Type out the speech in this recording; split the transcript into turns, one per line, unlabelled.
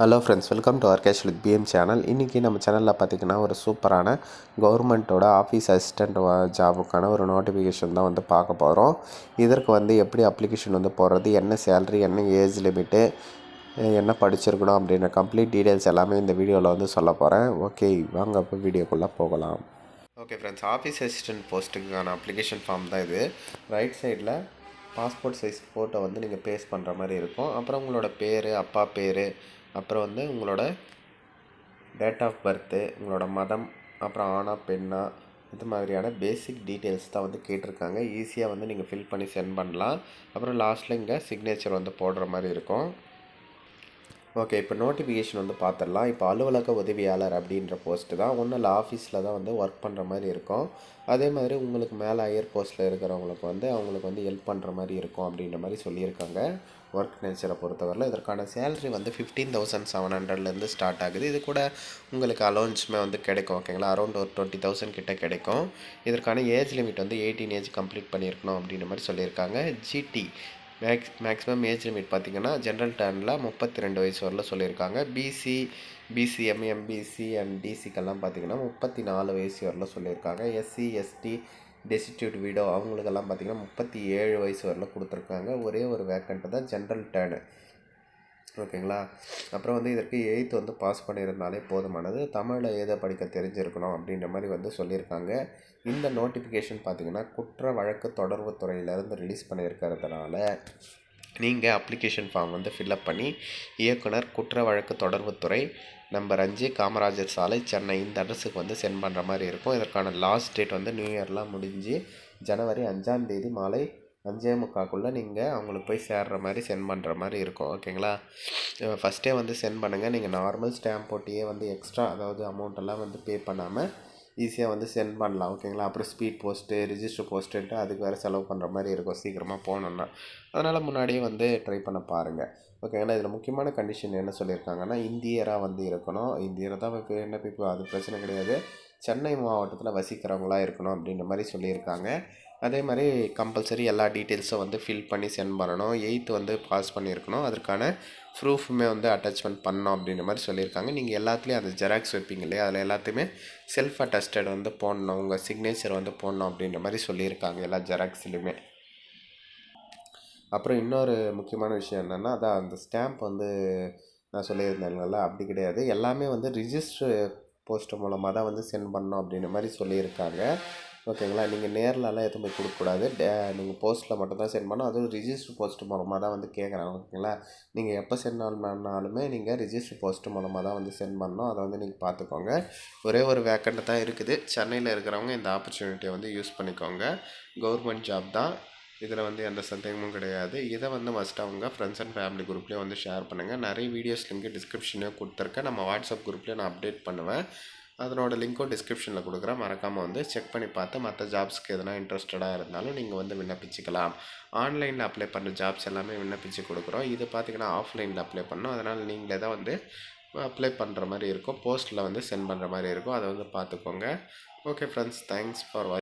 Hello friends welcome to R cash with PM channel இன்றைக்கி நம்ம சேனலில் பார்த்திங்கன்னா ஒரு சூப்பரான கவர்மெண்ட்டோட ஆஃபீஸ் அசிஸ்டண்ட் ஜாபுக்கான ஒரு நோட்டிஃபிகேஷன் தான் வந்து பார்க்க போகிறோம் இதற்கு வந்து எப்படி அப்ளிகேஷன் வந்து போடுறது என்ன சேலரி என்ன ஏஜ் லிமிட்டு என்ன படிச்சிருக்கணும் அப்படின்ற கம்ப்ளீட் டீட்டெயில்ஸ் எல்லாமே இந்த வீடியோவில் வந்து சொல்ல போகிறேன் ஓகே வாங்க அப்போ வீடியோக்குள்ளே போகலாம். ஓகே ஃப்ரெண்ட்ஸ் ஆஃபீஸ் அசிஸ்டன்ட் போஸ்ட்டுக்கான அப்ளிகேஷன் ஃபார்ம் தான் இது. ரைட் சைடில் பாஸ்போர்ட் சைஸ் ஃபோட்டோ வந்து நீங்கள் பேஸ்ட் பண்ணுற மாதிரி இருக்கும். அப்புறம் உங்களோட பேர் அப்பா பேர் அப்புறம் வந்து உங்களோட டேட் ஆஃப் பர்த்து உங்களோட மதம் அப்புறம் ஆணா பெண்ணா இது மாதிரியான பேசிக் டீட்டெயில்ஸ் தான் வந்து கேட்டிருக்காங்க. ஈஸியாக வந்து நீங்கள் ஃபில் பண்ணி சென்ட் பண்ணலாம். அப்புறம் லாஸ்ட்டில் இங்கே சிக்னேச்சர் வந்து போடுற மாதிரி இருக்கும். ஓகே இப்போ நோட்டிஃபிகேஷன் வந்து பார்த்துடலாம் இப்போ அலுவலக உதவியாளர் அப்படின்ற போஸ்ட்டு தான். ஒன்றும் இல்லை ஆஃபீஸில் தான் வந்து ஒர்க் பண்ணுற மாதிரி இருக்கும். அதே மாதிரி உங்களுக்கு மேலே ஹையர் போஸ்ட்டில் இருக்கிறவங்களுக்கு வந்து அவங்களுக்கு வந்து ஹெல்ப் பண்ணுற மாதிரி இருக்கும் அப்படின்ற மாதிரி சொல்லியிருக்காங்க. ஒர்க் நேச்சரை பொறுத்தவரையில் இதற்கான சேலரி வந்து ஃபிஃப்டீன் தௌசண்ட் செவன் ஹண்ட்ரட்லேருந்து ஸ்டார்ட் ஆகுது. இது கூட உங்களுக்கு அலோன்ஸுமே வந்து கிடைக்கும் ஓகேங்களா அரௌண்ட் ஒரு டுவெண்ட்டி தௌசண்ட் கிட்ட கிடைக்கும். இதற்கான ஏஜ் லிமிட் வந்து எயிட்டீன் ஏஜ் கம்ப்ளீட் பண்ணியிருக்கணும் அப்படின்ற மாதிரி சொல்லியிருக்காங்க. GT max maximum age limit பார்த்திங்கன்னா ஜென்ரல் டேர்னில் முப்பத்தி ரெண்டு வயசு வரல சொல்லியிருக்காங்க. பிசி பிசிஎம் எம்பிசி அண்ட் டிசிக்கெல்லாம் பார்த்திங்கன்னா முப்பத்தி நாலு வயசு வரல சொல்லியிருக்காங்க. எஸ்சி எஸ்டி டெசிடியூட் வீடோ அவங்களுக்கெல்லாம் பார்த்திங்கன்னா முப்பத்தி ஏழு வயசு வரல கொடுத்துருக்காங்க. ஒரே ஒரு வேக்கண்ட்டு தான் ஜென்ரல் டேர்னு ஓகேங்களா? அப்புறம் வந்து இதற்கு எயித்து வந்து பாஸ் பண்ணியிருந்தாலே போதுமானது. தமிழில் எதை படிக்க தெரிஞ்சிருக்கணும் அப்படின்ற மாதிரி வந்து சொல்லியிருக்காங்க. இந்த நோட்டிஃபிகேஷன் பார்த்திங்கன்னா குற்ற வழக்கு தொடர்பு துறையிலேருந்து ரிலீஸ் பண்ணியிருக்கிறதுனால நீங்கள் அப்ளிகேஷன் ஃபார்ம் வந்து ஃபில்அப் பண்ணி இயக்குனர் குற்ற வழக்கு தொடர்புத்துறை நம்பர் அஞ்சு காமராஜர் சாலை சென்னை. இந்த அட்ரஸுக்கு வந்து சென்ட் பண்ணுற மாதிரி இருக்கும். இதற்கான லாஸ்ட் டேட் வந்து நியூ இயர்லாம் முடிஞ்சு ஜனவரி அஞ்சாம் தேதி மாலை அஞ்சே முக்காக்குள்ளே நீங்கள் அவங்களுக்கு போய் சேர்ற மாதிரி சென்ட் பண்ணுற மாதிரி இருக்கும். ஓகேங்களா? ஃபஸ்ட்டே வந்து சென்ட் பண்ணுங்கள் நீங்கள் நார்மல் ஸ்டாம்ப் போட்டியே வந்து எக்ஸ்ட்ரா அதாவது அமௌண்ட்டெல்லாம் வந்து பே பண்ணாமல் ஈஸியாக வந்து சென்ட் பண்ணலாம். ஓகேங்களா? அப்புறம் ஸ்பீட் போஸ்ட்டு ரிஜிஸ்டர் போஸ்ட்டுன்ட்டு அதுக்கு வேறு செலவு பண்ணுற மாதிரி இருக்கும் சீக்கிரமாக போகணுன்னா அதனால் முன்னாடியே வந்து ட்ரை பண்ண பாருங்கள் ஓகேங்களா? இதில் முக்கியமான கண்டிஷன் என்ன சொல்லியிருக்காங்கன்னா இந்தியராக வந்து இருக்கணும். இந்தியர் தான் இப்போ என்ன இப்போ அது பிரச்சனை கிடையாது. சென்னை மாவட்டத்தில் வசிக்கிறவங்களாக இருக்கணும் அப்படின்ற மாதிரி சொல்லியிருக்காங்க. அதே மாதிரி கம்பல்சரி எல்லா டீட்டெயில்ஸும் வந்து ஃபில் பண்ணி சென்ட் பண்ணணும். எயித்து வந்து பாஸ் பண்ணியிருக்கணும். அதற்கான ப்ரூஃபுமே வந்து அட்டாச்மெண்ட் பண்ணோம் அப்படின்ற மாதிரி சொல்லியிருக்காங்க. நீங்கள் எல்லாத்துலேயும் அந்த ஜெராக்ஸ் வைப்பீங்க இல்லையா? அதில் எல்லாத்தையுமே செல்ஃப் அட்டஸ்டட் வந்து போடணும். உங்கள் சிக்னேச்சர் வந்து போடணும் அப்படின்ற மாதிரி சொல்லியிருக்காங்க எல்லா ஜெராக்ஸ்லையுமே அப்புறம் இன்னொரு முக்கியமான விஷயம் என்னென்னா அதான் அந்த ஸ்டாம்ப் வந்து நான் சொல்லியிருந்தேன்ல அப்படி கிடையாது. எல்லாமே வந்து ரிஜிஸ்டர் போஸ்ட் மூலமாக தான் வந்து சென்ட் பண்ணோம் அப்படின்ற மாதிரி சொல்லியிருக்காங்க. ஓகேங்களா? நீங்கள் நேரிலலாம் எதுவும் போய் கொடுக்கக்கூடாது. நீங்கள் போஸ்ட்டில் மட்டும்தான் சென்ட் பண்ணணும். அதுவும் ரிஜிஸ்டர் போஸ்ட் மூலமாக தான் வந்து கேட்குறாங்க ஓகேங்களா? நீங்கள் எப்போ சென்ட் பண்ணாலுமே நீங்கள் ரிஜிஸ்டர் போஸ்ட் மூலமாக தான் வந்து சென்ட் பண்ணணும். அதை வந்து நீங்கள் பார்த்துக்கோங்க. ஒரே ஒரு வேக்கண்ட் தான் இருக்குது. சென்னையில் இருக்கிறவங்க இந்த ஆப்பர்ச்சுனிட்டியை வந்து யூஸ் பண்ணிக்கோங்க. கவர்மெண்ட் ஜாப் தான். இதில் வந்து எந்த சந்தேகமும் கிடையாது. இதை வந்து ஃபஸ்ட்டு அவங்க ஃப்ரெண்ட்ஸ் அண்ட் ஃபேமிலி குரூப்லேயே வந்து ஷேர் பண்ணுங்கள் நிறைய வீடியோஸ் லிங்க் டிஸ்கிரிப்ஷனே கொடுத்துருக்கேன். நம்ம வாட்ஸ்அப் குரூப்லேயே நான் அப்டேட் பண்ணுவேன். அதனோட லிங்க்கும் டிஸ்கிரிப்ஷனில் கொடுக்குறேன். மறக்காமல் வந்து செக் பண்ணி பார்த்து மற்ற ஜாப்ஸ்க்கு எதனா இன்ட்ரெஸ்டடாக இருந்தாலும் நீங்கள் வந்து விண்ணப்பிச்சுக்கலாம். ஆன்லைனில் அப்ளை பண்ணுற ஜாப்ஸ் எல்லாமே விண்ணப்பிச்சு கொடுக்குறோம். இது பார்த்திங்கன்னா ஆஃப்லைனில் அப்ளை பண்ணோம். அதனால் நீங்களே தான் வந்து அப்ளை பண்ணுற மாதிரி இருக்கும். போஸ்ட்டில் வந்து சென்ட் பண்ணுற மாதிரி இருக்கும். அதை வந்து பார்த்துக்கோங்க. Okay friends thanks for watch